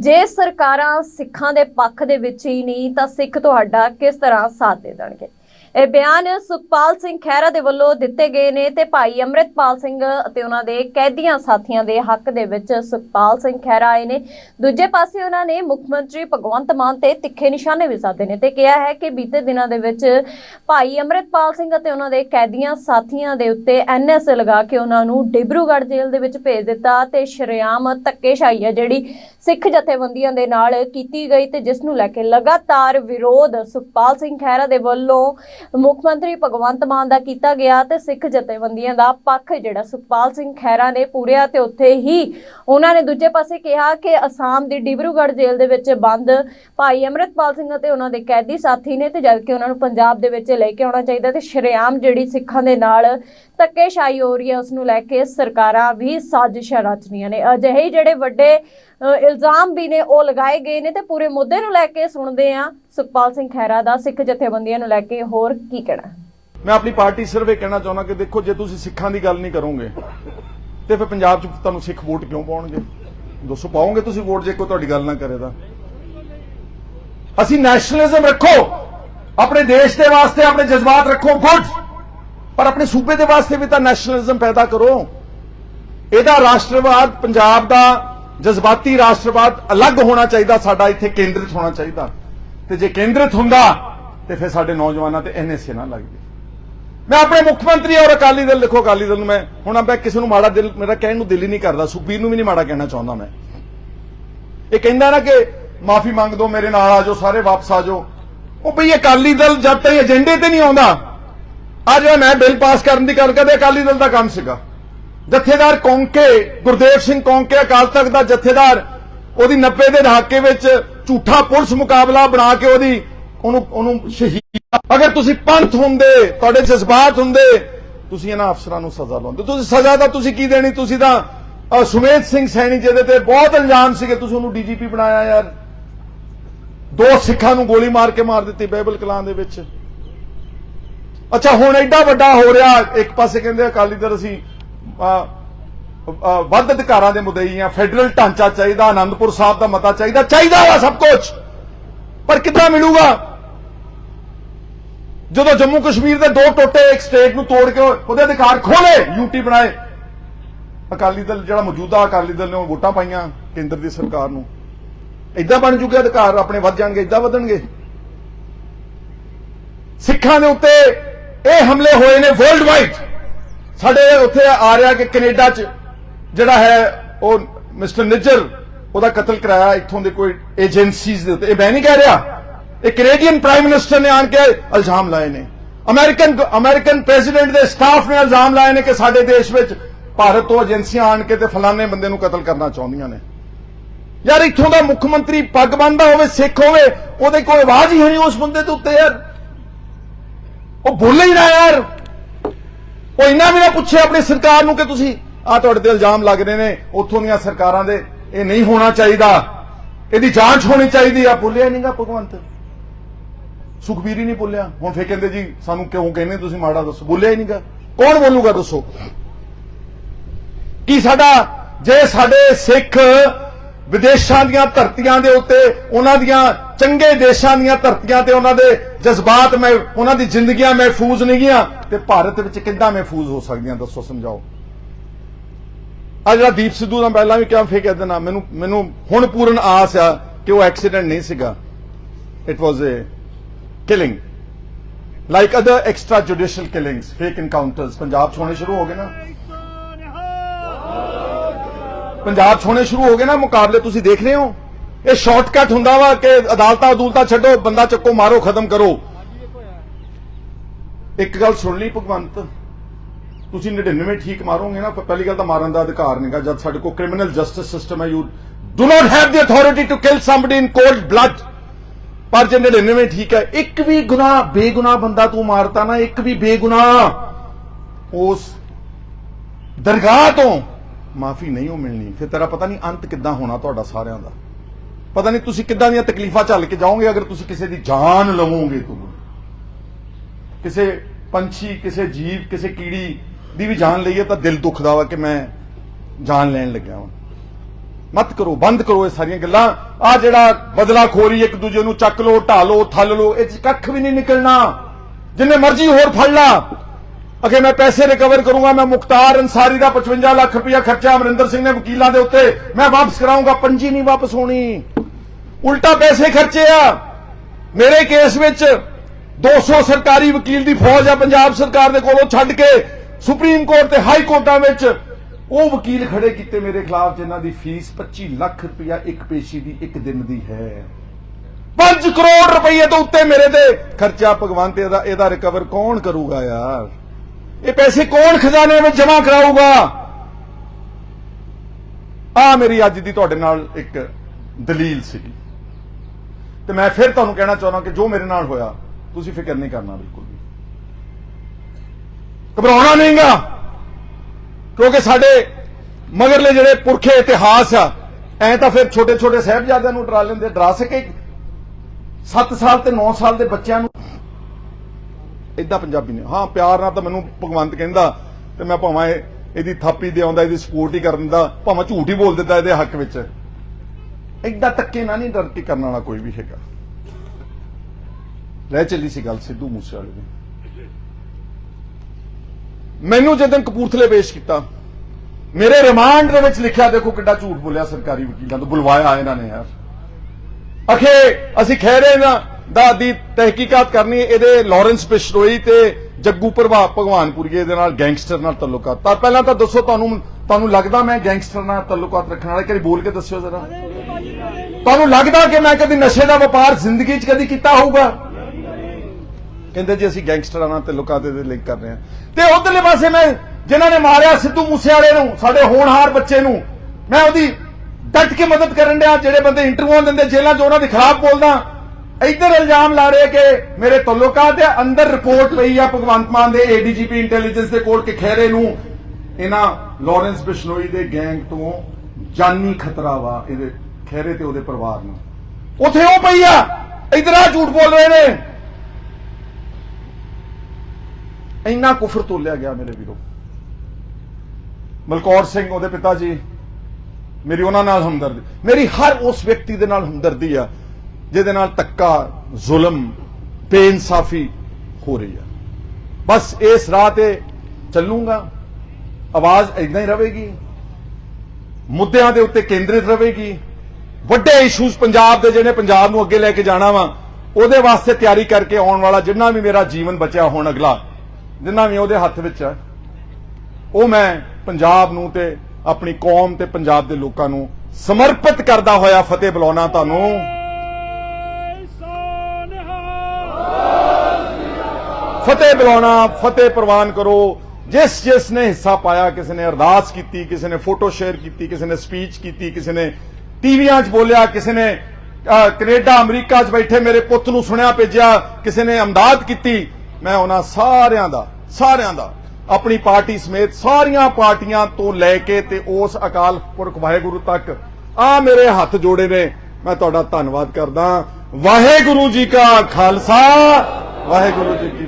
ਜੇ ਸਰਕਾਰਾਂ ਸਿੱਖਾਂ ਦੇ ਪੱਖ ਦੇ ਵਿੱਚ ਹੀ ਨਹੀਂ, ਤਾਂ ਸਿੱਖ ਤੁਹਾਡਾ ਕਿਸ ਤਰ੍ਹਾਂ ਸਾਥ ਦੇ ਦੇਣਗੇ? ਇਹ ਬਿਆਨ ਸੁਖਪਾਲ ਸਿੰਘ ਖਹਿਰਾ ਦੇ ਵੱਲੋਂ ਦਿੱਤੇ ਗਏ ਨੇ ਤੇ ਭਾਈ ਅੰਮ੍ਰਿਤਪਾਲ ਸਿੰਘ ਅਤੇ ਉਹਨਾਂ ਦੇ ਕੈਦੀਆਂ ਸਾਥੀਆਂ ਦੇ ਹੱਕ ਦੇ ਵਿੱਚ ਸੁਖਪਾਲ ਸਿੰਘ ਖਹਿਰਾ ਆਏ ਨੇ। ਦੂਜੇ ਪਾਸੇ ਉਹਨਾਂ ਨੇ ਮੁੱਖ ਮੰਤਰੀ ਭਗਵੰਤ ਮਾਨ ਤੇ ਤਿੱਖੇ ਨਿਸ਼ਾਨੇ ਵੀ ਸਾਧੇ ਨੇ ਤੇ ਕਿਹਾ ਹੈ ਕਿ ਬੀਤੇ ਦਿਨਾਂ ਦੇ ਵਿੱਚ ਭਾਈ ਅੰਮ੍ਰਿਤਪਾਲ ਸਿੰਘ ਅਤੇ ਉਹਨਾਂ ਦੇ ਕੈਦੀਆਂ ਸਾਥੀਆਂ ਦੇ ਉੱਤੇ ਐਨਐਸ ਲਗਾ ਕੇ ਉਹਨਾਂ ਨੂੰ ਡਿਬਰੂਗੜ੍ਹ ਜੇਲ੍ਹ ਦੇ ਵਿੱਚ ਭੇਜ ਦਿੱਤਾ ਤੇ ਸ਼ਰੇਆਮ ਧੱਕੇਸ਼ਾਹੀ ਹੈ ਜਿਹੜੀ ਸਿੱਖ ਜਥੇਬੰਦੀਆਂ ਦੇ ਨਾਲ ਕੀਤੀ ਗਈ ਤੇ ਜਿਸ ਨੂੰ ਲੈ ਕੇ ਲਗਾਤਾਰ ਵਿਰੋਧ ਸੁਖਪਾਲ ਸਿੰਘ ਖਹਿਰਾ ਦੇ ਵੱਲੋਂ ਮੁੱਖ ਮੰਤਰੀ ਭਗਵੰਤ ਮਾਨ ਦਾ ਕੀਤਾ ਗਿਆ ਤੇ ਸਿੱਖ ਜਥੇਬੰਦੀਆਂ ਦਾ ਪੱਖ ਜਿਹੜਾ ਸੁਖਪਾਲ ਸਿੰਘ ਖਹਿਰਾ ਨੇ ਪੂਰਿਆ ਤੇ ਉੱਥੇ ਹੀ ਉਹਨਾਂ ਨੇ ਦੂਜੇ ਪਾਸੇ ਕਿਹਾ ਕਿ ਅਸਾਮ ਦੀ ਡਿਬਰੂਗੜ੍ਹ ਜੇਲ੍ਹ ਦੇ ਵਿੱਚ ਬੰਦ ਭਾਈ ਅੰਮ੍ਰਿਤਪਾਲ ਸਿੰਘ ਅਤੇ ਉਹਨਾਂ ਦੇ ਕੈਦੀ ਸਾਥੀ ਨੇ ਤੇ ਜਦਕਿ ਉਹਨਾਂ ਨੂੰ ਪੰਜਾਬ ਦੇ ਵਿੱਚ ਲੈ ਕੇ ਆਉਣਾ ਚਾਹੀਦਾ ਤੇ ਸ਼ਰੇਆਮ ਜਿਹੜੀ ਸਿੱਖਾਂ ਦੇ ਨਾਲ ਧੱਕੇਸ਼ਾਹੀ ਹੋ ਰਹੀ ਹੈ ਉਸ ਨੂੰ ਲੈ ਕੇ ਸਰਕਾਰਾਂ ਵੀ ਸਾਜ਼ਿਸ਼ਾਂ ਰਚ ਨੇ। ਅਜਿਹੇ ਜਿਹੜੇ ਵੱਡੇ ਇਲਜ਼ਾਮ ਵੀ ਨੇ, ਉਹ ਲਗਾਏ ਗਏ ਨੇ ਤੇ ਪੂਰੇ ਮੁੱਦੇ ਨੂੰ ਲੈ ਕੇ ਸੁਣਦੇ ਆ ਸੁਖਪਾਲ ਸਿੰਘ ਖਹਿਰਾ ਦਾ, ਸਿੱਖ ਜਥੇਬੰਦੀਆਂ ਨੂੰ ਲੈ ਕੇ। ਹੋਰ ਕੀ ਕਹਿਣਾ? ਮੈਂ ਆਪਣੀ ਪਾਰਟੀ ਸਿਰਫ ਇਹ ਕਹਿਣਾ ਚਾਹੁੰਦਾ ਕਿ ਦੇਖੋ, ਜੇ ਤੁਸੀਂ ਸਿੱਖਾਂ ਦੀ ਗੱਲ ਨਹੀਂ ਕਰੋਗੇ, ਤੇ ਫਿਰ ਪੰਜਾਬ 'ਚ ਤੁਹਾਨੂੰ ਸਿੱਖ ਵੋਟ ਕਿਉਂ ਪਾਉਣਗੇ? ਦੋਸਤੋ, ਪਾਓਗੇ ਤੁਸੀਂ ਵੋਟ ਜੇ ਕੋਈ ਤੁਹਾਡੀ ਗੱਲ ਨਾ ਕਰੇ ਤਾਂ। ਅਸੀਂ ਨੈਸ਼ਨਲਿਜ਼ਮ ਰੱਖੋ, ਆਪਣੇ ਦੇਸ਼ ਦੇ ਵਾਸਤੇ ਆਪਣੇ ਜਜ਼ਬਾਤ ਰੱਖੋ ਗੁੱਡ ਪਰ ਆਪਣੇ ਸੂਬੇ ਦੇ ਵਾਸਤੇ ਵੀ ਤਾਂ ਨੈਸ਼ਨਲਿਜ਼ਮ ਪੈਦਾ ਕਰੋ। ਇਹਦਾ ਰਾਸ਼ਟਰਵਾਦ, ਪੰਜਾਬ ਦਾ ਜਜ਼ਬਾਤੀ ਰਾਸ਼ਟਰਵਾਦ ਅਲੱਗ ਹੋਣਾ ਚਾਹੀਦਾ, ਸਾਡਾ ਇੱਥੇ ਕੇਂਦਰਿਤ ਹੋਣਾ ਚਾਹੀਦਾ। ਤੇ ਜੇ ਕੇਂਦਰਿਤ ਹੁੰਦਾ, ਤੇ ਫਿਰ ਸਾਡੇ ਨੌਜਵਾਨਾਂ ਤੇ ਐਨਐਸਏ ਨਾ ਲੱਗਦੀ। ਮੈਂ ਆਪਣੇ ਮੁੱਖ ਮੰਤਰੀ ਔਰ ਅਕਾਲੀ ਦਲ ਲਿਖੋ ਅਕਾਲੀ ਦਲ ਨੂੰ ਮੈਂ, ਹੁਣ ਮੈਂ ਕਿਸੇ ਨੂੰ ਮਾੜਾ ਦਿਲ, ਮੇਰਾ ਕਹਿਣ ਨੂੰ ਦਿਲ ਹੀ ਨਹੀਂ ਕਰਦਾ, ਸੁਖਬੀਰ ਨੂੰ ਵੀ ਨਹੀਂ ਮਾੜਾ ਕਹਿਣਾ ਚਾਹੁੰਦਾ ਮੈਂ। ਇਹ ਕਹਿੰਦਾ ਨਾ ਕਿ ਮਾਫੀ ਮੰਗ ਦੋ ਮੇਰੇ ਨਾਲ ਆ ਜਾਓ, ਸਾਰੇ ਵਾਪਸ ਆ ਜਾਓ। ਉਹ ਬਈ ਅਕਾਲੀ ਦਲ ਜਦ ਤਾਈਂ ਏਜੰਡੇ ਤੇ ਨਹੀਂ ਆਉਂਦਾ ਆ ਜਿਹੜਾ ਮੈਂ ਬਿੱਲ ਪਾਸ ਕਰਨ ਦੀ ਗੱਲ ਕਰਦੇ ਅਕਾਲੀ ਦਲ ਦਾ ਕੰਮ ਸੀਗਾ। ਜਥੇਦਾਰ ਕੌਂਕੇ, ਗੁਰਦੇਵ ਸਿੰਘ ਕੌਂਕੇ, ਅਕਾਲ ਤਖਤ ਦਾ ਜਥੇਦਾਰ, ਉਹਦੀ 90 ਦੇ ਦਹਾਕੇ ਵਿੱਚ ਝੂਠਾ ਪੁਲਿਸ ਮੁਕਾਬਲਾ ਬਣਾ ਕੇ ਉਹਦੀ, ਉਹਨੂੰ ਉਹਨੂੰ ਸ਼ਹੀਦ ਅਗਰ ਤੁਸੀਂ ਪੰਥ ਹੁੰਦੇ, ਤੁਹਾਡੇ ਜਜ਼ਬਾਤ ਹੁੰਦੇ, ਤੁਸੀਂ ਇਹਨਾਂ ਅਫਸਰਾਂ ਨੂੰ ਸਜ਼ਾ ਲਾਉਂਦੇ ਤੁਸੀਂ ਸਜ਼ਾ ਤਾਂ ਤੁਸੀਂ ਕੀ ਦੇਣੀ? ਤੁਸੀਂ ਤਾਂ ਸੁਮੇਧ ਸਿੰਘ ਸੈਣੀ ਜਿਹਦੇ ਤੇ ਬਹੁਤ ਇਲਜ਼ਾਮ ਸੀਗੇ, ਤੁਸੀਂ ਉਹਨੂੰ ਡੀਜੀਪੀ ਬਣਾਇਆ ਯਾਰ। ਦੋ ਸਿੱਖਾਂ ਨੂੰ ਗੋਲੀ ਮਾਰ ਕੇ ਮਾਰ ਦਿੱਤੀ ਬਾਈਬਲ ਕਲਾਂ ਦੇ ਵਿੱਚ। ਅੱਛਾ, ਹੁਣ ਐਡਾ ਵੱਡਾ ਹੋ ਰਿਹਾ, ਇੱਕ ਪਾਸੇ ਕਹਿੰਦੇ ਅਕਾਲੀ ਦਲ ਅਸੀਂ ਵੱਧ ਅਧਿਕਾਰਾਂ ਦੇ ਮੁੱਦੇ ਹੀ ਆ। ਫੈਡਰਲ ਢਾਂਚਾ ਚਾਹੀਦਾ ਆਨੰਦਪੁਰ ਸਾਹਿਬ ਦਾ ਮਤਾ ਚਾਹੀਦਾ ਚਾਹੀਦਾ ਵਾ ਸਭ ਕੁਝ ਪਰ ਕਿੱਦਾਂ ਮਿਲੂਗਾ? ਜਦੋਂ ਜੰਮੂ ਕਸ਼ਮੀਰ ਦੇ ਦੋ ਟੋਟੇ ਇੱਕ ਸਟੇਟ ਨੂੰ ਤੋੜ ਕੇ ਉਹਦੇ ਅਧਿਕਾਰ ਖੋਲੇ ਯੂਟੀ ਬਣਾਏ। ਅਕਾਲੀ ਦਲ ਜਿਹੜਾ ਮੌਜੂਦਾ ਅਕਾਲੀ ਦਲ ਨੇ, ਉਹ ਵੋਟਾਂ ਪਾਈਆਂ ਕੇਂਦਰ ਦੀ ਸਰਕਾਰ ਨੂੰ। ਇਦਾਂ ਬਣ ਚੁੱਕੇ ਅਧਿਕਾਰ, ਆਪਣੇ ਵੱਧ ਜਾਣਗੇ ਇਦਾਂ ਵਧਣਗੇ। ਸਿੱਖਾਂ ਦੇ ਉੱਤੇ ਇਹ ਹਮਲੇ ਹੋਏ ਨੇ ਵਰਲਡ ਵਾਈਡ ਸਾਡੇ ਉੱਥੇ ਆ ਰਿਹਾ ਕਿ ਕੈਨੇਡਾ 'ਚ ਜਿਹੜਾ ਹੈ, ਉਹ ਮਿਸਟਰ ਨਿੱਜਰ, ਉਹਦਾ ਕਤਲ ਕਰਾਇਆ ਇੱਥੋਂ ਦੇ ਕੋਈ ਏਜੰਸੀਜ਼ ਦੇ ਉੱਤੇ। ਇਹ ਮੈਂ ਨਹੀਂ ਕਹਿ ਰਿਹਾ। ਇਹ ਕੈਨੇਡੀਅਨ ਪ੍ਰਾਈਮ ਮਿਨਿਸਟਰ ਨੇ ਆਣ ਕੇ ਇਲਜ਼ਾਮ ਲਾਏ ਨੇ। ਅਮਰੀਕਨ ਅਮਰੀਕਨ ਪ੍ਰੈਜ਼ੀਡੈਂਟ ਦੇ ਸਟਾਫ ਨੇ ਇਲਜ਼ਾਮ ਲਾਏ ਨੇ ਕਿ ਸਾਡੇ ਦੇਸ਼ ਵਿੱਚ ਭਾਰਤ ਤੋਂ ਏਜੰਸੀਆਂ ਆਣ ਕੇ ਤੇ ਫਲਾਣੇ ਬੰਦੇ ਨੂੰ ਕਤਲ ਕਰਨਾ ਚਾਹੁੰਦੀਆਂ ਨੇ। ਯਾਰ ਇੱਥੋਂ ਦਾ ਮੁੱਖ ਮੰਤਰੀ ਪੱਗ ਬੰਨਦਾ ਹੋਵੇ, ਸਿੱਖ ਹੋਵੇ, ਉਹਦੇ ਕੋਈ ਆਵਾਜ਼ ਹੀ ਨਹੀਂ ਉਸ ਬੰਦੇ ਦੇ ਉੱਤੇ ਯਾਰ। ਉਹ ਬੋਲੇ ਹੀ ਨਾ ਯਾਰ। ਉਹ ਇੰਨਾ ਵੀ ਨਾ ਪੁੱਛੇ ਆਪਣੀ ਸਰਕਾਰ ਨੂੰ ਕਿ ਤੁਸੀਂ ਆ ਤੁਹਾਡੇ ਤੇ ਇਲਜ਼ਾਮ ਲੱਗ ਰਹੇ ਨੇ, ਉੱਥੋਂ ਦੀਆਂ ਸਰਕਾਰਾਂ ਦੇ। ਇਹ ਨਹੀਂ ਹੋਣਾ ਚਾਹੀਦਾ। ਇਹਦੀ ਜਾਂਚ ਹੋਣੀ ਚਾਹੀਦੀ ਆ। ਬੋਲਿਆ ਨਹੀਂਗਾ ਭਗਵੰਤ? ਸੁਖਬੀਰ ਹੀ ਨਹੀਂ ਬੋਲਿਆ ਹੁਣ ਫੇਰ ਕਹਿੰਦੇ ਜੀ, ਸਾਨੂੰ ਕਿਉਂ ਕਹਿੰਦੇ ਤੁਸੀਂ ਮਾੜਾ ਦੱਸੋ। ਬੋਲਿਆ ਹੀ ਨਹੀਂਗਾ ਕੌਣ ਬੋਲੂਗਾ ਦੱਸੋ? ਕੀ ਸਾਡਾ, ਜੇ ਸਾਡੇ ਸਿੱਖ ਵਿਦੇਸ਼ਾਂ ਦੀਆਂ ਧਰਤੀਆਂ ਦੇ ਉੱਤੇ, ਉਹਨਾਂ ਦੀਆਂ ਚੰਗੇ ਦੇਸ਼ਾਂ ਦੀਆਂ ਧਰਤੀਆਂ ਤੇ ਉਹਨਾਂ ਦੇ ਜਜ਼ਬਾਤ ਮੈਂ, ਉਹਨਾਂ ਦੀ ਜ਼ਿੰਦਗੀਆਂ ਮਹਿਫੂਜ਼ ਨਹੀਂ ਗੀਆਂ ਤੇ ਭਾਰਤ ਵਿੱਚ ਕਿੱਦਾਂ ਮਹਿਫੂਜ਼ ਹੋ ਸਕਦੀਆਂ, ਦੱਸੋ, ਸਮਝਾਓ। ਆ ਜਿਹੜਾ ਦੀਪ ਸਿੱਧੂ ਦਾ ਪਹਿਲਾਂ ਵੀ ਕਿਹਾ ਫੇਕ ਕਹਿ ਦੇਣਾ, ਮੈਨੂੰ ਮੈਨੂੰ ਹੁਣ ਪੂਰਨ ਆਸ ਆ ਕਿ ਉਹ ਐਕਸੀਡੈਂਟ ਨਹੀਂ ਸੀਗਾ। It was a killing like other extra judicial killings fake encounters Punjab 'ਚ ਹੋਣੇ ਸ਼ੁਰੂ ਹੋ ਗਏ ਨਾ। ਪੰਜਾਬ 'ਚ ਹੋਣੇ ਸ਼ੁਰੂ ਹੋ ਗਏ ਨਾ ਮੁਕਾਬਲੇ, ਤੁਸੀਂ ਦੇਖ ਰਹੇ ਹੋ? ਇਹ ਸ਼ਾਰਟਕਟ ਹੁੰਦਾ ਵਾ ਕਿ ਅਦਾਲਤਾਂ ਅਦੂਲਤਾਂ ਛੱਡੋ, ਬੰਦਾ ਚੱਕੋ ਮਾਰੋ, ਖਤਮ ਕਰੋ। ਇੱਕ ਗੱਲ ਸੁਣ ਲਈ ਭਗਵੰਤ, ਤੁਸੀਂ 99 ਠੀਕ ਮਾਰੋਗੇ ਨਾ ਪਹਿਲੀ ਗੱਲ ਤਾਂ ਮਾਰਨ ਦਾ ਅਧਿਕਾਰ ਨਹੀਂਗਾ, ਜਦ ਸਾਡੇ ਕੋਲ ਕ੍ਰਿਮੀਨਲ ਜਸਟਿਸ ਸਿਸਟਮ ਹੈ you do not have the authority to kill somebody in cold blood ਪਰ ਜੇ 99 ਠੀਕ ਹੈ, ਇੱਕ ਵੀ ਗੁਨਾਹ, ਬੇਗੁਨਾਹ ਬੰਦਾ ਤੂੰ ਮਾਰਤਾ ਨਾ, ਇੱਕ ਵੀ ਬੇਗੁਨਾਹ, ਉਸ ਦਰਗਾਹ ਤੋਂ ਮਾਫੀ ਨਹੀਂ ਉਹ ਮਿਲਣੀ। ਫਿਰ ਤੇਰਾ ਪਤਾ ਨਹੀਂ ਅੰਤ ਕਿੱਦਾਂ ਹੋਣਾ ਤੁਹਾਡਾ ਸਾਰਿਆਂ ਦਾ। ਪਤਾ ਨਹੀਂ ਤੁਸੀਂ ਕਿੱਦਾਂ ਦੀਆਂ ਤਕਲੀਫਾਂ ਝੱਲ ਕੇ ਜਾਓਗੇ ਅਗਰ ਤੁਸੀਂ ਕਿਸੇ ਦੀ ਜਾਨ ਲਵੋਗੇ ਤੂੰ ਕਿਸੇ ਪੰਛੀ, ਕਿਸੇ ਜੀਵ, ਕਿਸੇ ਕੀੜੀ ਦੀ ਵੀ ਜਾਨ ਲਈਏ ਤਾਂ ਦਿਲ ਦੁਖਦਾ ਵਾ ਕਿ ਮੈਂ ਜਾਨ ਲੈਣ ਲੱਗਿਆ ਵਾਂ। ਮਤ ਕਰੋ, ਬੰਦ ਕਰੋ ਇਹ ਸਾਰੀਆਂ ਗੱਲਾਂ। ਆ ਜਿਹੜਾ ਬਦਲਾ ਖੋਰੀ ਇੱਕ ਦੂਜੇ ਨੂੰ ਚੱਕ ਲੋ ਢਾਲੋ ਥੱਲ ਲੋ ਇਹ 'ਚ ਕੱਖ ਵੀ ਨਹੀਂ ਨਿਕਲਣਾ। ਜਿੰਨੇ ਮਰਜ਼ੀ ਹੋਰ ਫੜ ਲਾ। ਅਗੇ ਮੈਂ ਪੈਸੇ ਰਿਕਵਰ ਕਰੂੰਗਾ, ਮੈਂ ਮੁਖਤਾਰ ਅੰਸਾਰੀ ਦਾ 55 ਲੱਖ ਰੁਪਇਆ ਖਰਚਾ ਅਮਰਿੰਦਰ ਸਿੰਘ ਨੇ ਵਕੀਲਾਂ ਦੇ ਉੱਤੇ, ਮੈਂ ਵਾਪਸ ਕਰਾਉਂਗਾ ਪੰਜੀ ਨਹੀਂ ਵਾਪਸ ਹੋਣੀ। ਉਲਟਾ ਪੈਸੇ ਖਰਚੇ ਆ। ਮੇਰੇ ਕੇਸ ਵਿੱਚ 200 ਸਰਕਾਰੀ ਵਕੀਲ ਦੀ ਫੌਜ ਆ, ਪੰਜਾਬ ਸਰਕਾਰ ਦੇ ਕੋਲੋਂ ਛੱਡ ਕੇ ਸੁਪਰੀਮ ਕੋਰਟ ਤੇ ਹਾਈ ਕੋਰਟਾਂ ਵਿੱਚ। ਉਹ ਵਕੀਲ ਖੜੇ ਕੀਤੇ ਮੇਰੇ ਖਿਲਾਫ, ਜਿਨ੍ਹਾਂ ਦੀ ਫੀਸ 25 ਲੱਖ ਰੁਪਇਆ ਇੱਕ ਪੇਸ਼ੀ ਦੀ ਇੱਕ ਦਿਨ ਦੀ ਹੈ। 5 ਕਰੋੜ ਰੁਪਏ ਤੋਂ ਉੱਤੇ ਮੇਰੇ ਤੇ ਖਰਚਾ ਭਗਵੰਤ ਇਹਦਾ ਇਹਦਾ ਰਿਕਵਰ ਕੌਣ ਕਰੂਗਾ ਯਾਰ? ਇਹ ਪੈਸੇ ਕੌਣ ਖਜ਼ਾਨੇ ਵਿੱਚ ਜਮ੍ਹਾਂ ਕਰਾਊਗਾ? ਆ ਮੇਰੀ ਅੱਜ ਦੀ ਤੁਹਾਡੇ ਨਾਲ ਇੱਕ ਦਲੀਲ ਸੀ ਤੇ ਮੈਂ ਫਿਰ ਤੁਹਾਨੂੰ ਕਹਿਣਾ ਚਾਹੁੰਦਾ ਕਿ ਜੋ ਮੇਰੇ ਨਾਲ ਹੋਇਆ, ਤੁਸੀਂ ਫਿਕਰ ਨਹੀਂ ਕਰਨਾ ਬਿਲਕੁਲ ਵੀ। ਘਬਰਾਉਣਾ ਨਹੀਂਗਾ, ਕਿਉਂਕਿ ਸਾਡੇ ਮਗਰਲੇ ਜਿਹੜੇ ਪੁਰਖੇ ਇਤਿਹਾਸ ਆ, ਐ ਤਾਂ ਫਿਰ ਛੋਟੇ ਛੋਟੇ ਸਾਹਿਬਜ਼ਾਦਿਆਂ ਨੂੰ ਡਰਾ ਲੈਂਦੇ, ਡਰਾ ਸਕੇ। 7 ਸਾਲ ਤੇ 9 ਸਾਲ ਦੇ ਬੱਚਿਆਂ ਨੂੰ ਇਦਾਂ ਪੰਜਾਬੀ ਨੇ। ਹਾਂ, ਪਿਆਰ ਨਾਲ ਤਾਂ ਮੈਨੂੰ ਭਗਵੰਤ ਕਹਿੰਦਾ ਤੇ ਮੈਂ ਭਾਵੇਂ ਇਹਦੀ ਥਾਪੀ ਦੇ ਆਉਂਦਾ, ਇਹਦੀ ਸਪੋਰਟ ਹੀ ਕਰ ਦਿੰਦਾ ਭਾਵੇਂ ਝੂਠ ਹੀ ਬੋਲ ਦਿੰਦਾ ਇਹਦੇ ਹੱਕ ਵਿੱਚ। ਇਦਾਂ ਤੱਕੇ ਨਾ ਨਹੀਂ ਡਰ ਕਰਨ ਵਾਲਾ ਕੋਈ ਵੀ ਹੈਗਾ। ਰਹਿ ਚੱਲੀ ਸੀ ਗੱਲ ਸਿੱਧੂ ਮੂਸੇਵਾਲੇ ਦੀ। ਮੈਨੂੰ ਜਦੋਂ ਕਪੂਰਥਲੇ ਪੇਸ਼ ਕੀਤਾ, ਮੇਰੇ ਰਿਮਾਂਡ ਦੇ ਵਿੱਚ ਲਿਖਿਆ, ਦੇਖੋ ਕਿੱਡਾ ਝੂਠ ਬੋਲਿਆ ਸਰਕਾਰੀ ਵਕੀਲਾਂ ਤੋਂ, ਬੁਲਵਾਇਆ ਇਹਨਾਂ ਨੇ ਯਾਰ। ਅਖੇ, ਅਸੀਂ ਖਹਿਰੇ ਨਾ ਦਾ ਦੀ ਤਹਿਕੀਕਾਤ ਕਰਨੀ ਇਹਦੇ ਲਾਰੈਂਸ ਬਿਸ਼ਰੋਈ ਤੇ ਜੱਗੂ ਪ੍ਰਭਾ ਭਗਵਾਨਪੁਰੀਏ ਦੇ ਨਾਲ ਗੈਂਗਸਟਰ ਨਾਲ ਤਾਲੁਕਾਤ ਤਾਂ ਪਹਿਲਾਂ ਤਾਂ ਦੱਸੋ ਤੁਹਾਨੂੰ ਤੁਹਾਨੂੰ ਲੱਗਦਾ ਮੈਂ ਗੈਂਗਸਟਰ ਨਾਲ ਤਾਲੁਕਾਤ ਰੱਖਣ ਵਾਲਾ? ਕਦੀ ਬੋਲ ਕੇ ਦੱਸਿਓ ਜ਼ਰਾ। ਤੁਹਾਨੂੰ ਲੱਗਦਾ ਕਿ ਮੈਂ ਕਦੀ ਨਸ਼ੇ ਦਾ ਵਪਾਰ ਜ਼ਿੰਦਗੀ 'ਚ ਕਦੀ ਕੀਤਾ ਹੋਊਗਾ? ਕਹਿੰਦੇ ਜੀ ਅਸੀਂ ਗੈਂਗਸਟਰਾਂ ਨਾਲ ਤਾਲੁਕਾਤ ਦੇ ਲਿੰਕ ਕਰ ਰਹੇ ਹਾਂ। ਤੇ ਉਧਰਲੇ ਪਾਸੇ ਮੈਂ, ਜਿਨ੍ਹਾਂ ਨੇ ਮਾਰਿਆ ਸਿੱਧੂ ਮੂਸੇਵਾਲੇ ਨੂੰ, ਸਾਡੇ ਹੋਣਹਾਰ ਬੱਚੇ ਨੂੰ, ਮੈਂ ਉਹਦੀ ਡਟ ਕੇ ਮਦਦ ਕਰਨ ਡਿਆ, ਜਿਹੜੇ ਬੰਦੇ ਇੰਟਰਵਿਊ ਦਿੰਦੇ ਜੇਲ੍ਹਾਂ 'ਚ, ਉਹਨਾਂ ਦੇ ਖਿਲਾਫ ਬੋਲਦਾ। ਇੱਧਰ ਇਲਜ਼ਾਮ ਲਾ ਰਹੇ ਕਿ ਮੇਰੇ ਤਾਲੁਕਾਤ ਦੇ ਅੰਦਰ ਰਿਪੋਰਟ ਪਈ ਆ ਭਗਵੰਤ ਮਾਨ ਦੇ ਏਡੀਜੀਪੀ ਇੰਟੈਲੀਜੈਂਸ ਦੇ ਕੋਲ ਕਿ ਖੈਰੇ ਨੂੰ ਇਹਨਾਂ ਲਾਰੈਂਸ ਬਿਸ਼ਨੋਈ ਦੇ ਗੈਂਗ ਤੋਂ ਜਾਨੀ ਖਤਰਾ ਵਾ ਇਹਦੇ ਖੈਰੇ ਤੇ ਉਹਦੇ ਪਰਿਵਾਰ ਨੂੰ। ਉਥੇ ਉਹ ਪਈ ਆ। ਇਧਰ ਆ ਝੂਠ ਬੋਲ ਰਹੇ ਨੇ। ਇੰਨਾ ਕੁਫਰ ਤੋਲਿਆ ਗਿਆ ਮੇਰੇ ਵੀਰੋ। ਮਲਕੌਰ ਸਿੰਘ, ਉਹਦੇ ਪਿਤਾ ਜੀ, ਮੇਰੀ ਉਹਨਾਂ ਨਾਲ ਹਮਦਰਦੀ, ਮੇਰੀ ਹਰ ਉਸ ਵਿਅਕਤੀ ਦੇ ਨਾਲ ਹਮਦਰਦੀ ਆ। ਜਿਹਦੇ ਨਾਲ ਤੱਕਾ ਜ਼ੁਲਮ, ਬੇਇਨਸਾਫੀ ਹੋ ਰਹੀ ਆ ਬਸ ਇਸ ਰਾਹ ਤੇ ਚੱਲੂਗਾ। ਆਵਾਜ਼ ਇਦਾਂ ਹੀ ਰਹੇਗੀ। ਮੁੱਦਿਆਂ ਦੇ ਉੱਤੇ ਕੇਂਦਰਿਤ ਰਹੇਗੀ। ਵੱਡੇ ਇਸ਼ੂਜ਼ ਪੰਜਾਬ ਦੇ ਜਿਹੜੇ ਪੰਜਾਬ ਨੂੰ ਅੱਗੇ ਲੈ ਕੇ ਜਾਣਾ ਵਾ, ਉਹਦੇ ਵਾਸਤੇ ਤਿਆਰੀ ਕਰਕੇ ਆਉਣ ਵਾਲਾ ਜਿੰਨਾ ਵੀ ਮੇਰਾ ਜੀਵਨ ਬਚਿਆ ਹੋਣ ਅਗਲਾ, ਜਿੰਨਾ ਵੀ ਉਹਦੇ ਹੱਥ ਵਿੱਚ ਹੈ, ਉਹ ਮੈਂ ਪੰਜਾਬ ਨੂੰ ਤੇ ਆਪਣੀ ਕੌਮ ਤੇ ਪੰਜਾਬ ਦੇ ਲੋਕਾਂ ਨੂੰ ਸਮਰਪਿਤ ਕਰਦਾ ਹੋਇਆ ਫਤਿਹ ਬੁਲਾਉਣਾ ਤੁਹਾਨੂੰ। ਫਤਿਹ ਬੁਲਾਉਣਾ ਫਤਿਹ ਪ੍ਰਵਾਨ ਕਰੋ। ਜਿਸ ਜਿਸ ਨੇ ਹਿੱਸਾ ਪਾਇਆ, ਕਿਸੇ ਨੇ ਅਰਦਾਸ ਕੀਤੀ, ਕਿਸੇ ਨੇ ਫੋਟੋ ਸ਼ੇਅਰ ਕੀਤੀ, ਕਿਸੇ ਨੇ ਸਪੀਚ ਕੀਤੀ, ਕਿਸੇ ਨੇ ਟੀਵੀਆਂ 'ਚ ਬੋਲਿਆ, ਕਿਸੇ ਨੇ ਕੈਨੇਡਾ, ਅਮਰੀਕਾ 'ਚ ਬੈਠੇ ਮੇਰੇ ਪੁੱਤ ਨੂੰ ਸੁਣਿਆ, ਭੇਜਿਆ, ਕਿਸੇ ਨੇ ਅਮਦਾਦ ਕੀਤੀ, ਮੈਂ ਉਹਨਾਂ ਸਾਰਿਆਂ ਦਾ ਸਾਰਿਆਂ ਦਾ, ਆਪਣੀ ਪਾਰਟੀ ਸਮੇਤ ਸਾਰੀਆਂ ਪਾਰਟੀਆਂ ਤੋਂ ਲੈ ਕੇ ਤੇ ਉਸ ਅਕਾਲ ਪੁਰਖ ਵਾਹਿਗੁਰੂ ਤੱਕ, ਆ ਮੇਰੇ ਹੱਥ ਜੋੜੇ ਨੇ। ਮੈਂ ਤੁਹਾਡਾ ਧੰਨਵਾਦ ਕਰਦਾ। ਵਾਹਿਗੁਰੂ ਜੀ ਕਾ ਖਾਲਸਾ, ਵਾਹਿਗੁਰੂ ਜੀ ਕੀ